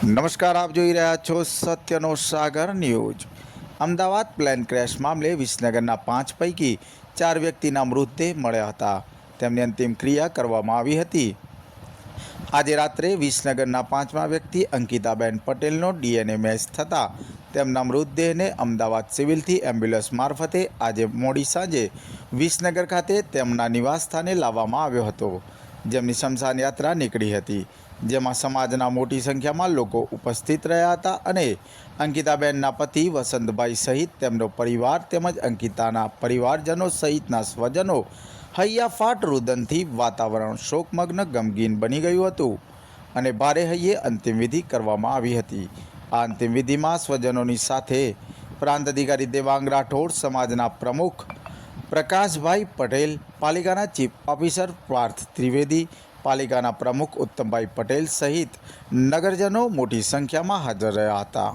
નમસ્કાર, આપ જોઈ રહ્યા છો સત્યનો Sagar news. Ahmedabad plane crash મામલે વિસનગરના પાંચ પૈકી ચાર વ્યક્તિના મૃતદેહ મળ્યા હતા. તેમની અંતિમ ક્રિયા કરવામાં આવી હતી. આજે રાત્રે વિસનગરના પાંચમા વ્યક્તિ અંકિતાબેન પટેલનો ડીએનએ મેચ થતાં તેમના મૃતદેહને અમદાવાદ સિવિલથી એમ્બ્યુલન્સ મારફતે આજે મોડી સાંજે વિસનગર ખાતે તેમના નિવાસસ્થાને લાવવામાં આવ્યો હતો. જેમની શમશાન યાત્રા નીકળી હતી, જેમાં સમાજના મોટી સંખ્યામાં લોકો ઉપસ્થિત રહ્યા હતા અને અંકિતાબેનના પતિ વસંતભાઈ સહિત તેમનો પરિવાર તેમજ અંકિતાના પરિવારજનો સહિતના સ્વજનો હૈયાફાટ રુદનથી વાતાવરણ શોકમગ્ન ગમગીન બની ગયું હતું અને ભારે હૈયે અંતિમવિધિ કરવામાં આવી હતી. આ અંતિમવિધિમાં સ્વજનોની સાથે પ્રાંત અધિકારી દેવાંગ રાઠોડ, સમાજના પ્રમુખ પ્રકાશભાઈ પટેલ, પાલિકાના ચીફ ઓફિસર પાર્થ ત્રિવેદી, પાલિકાના પ્રમુખ ઉત્તમભાઈ પટેલ સહિત નગરજનો મોટી સંખ્યામાં હાજર રહ્યા હતા.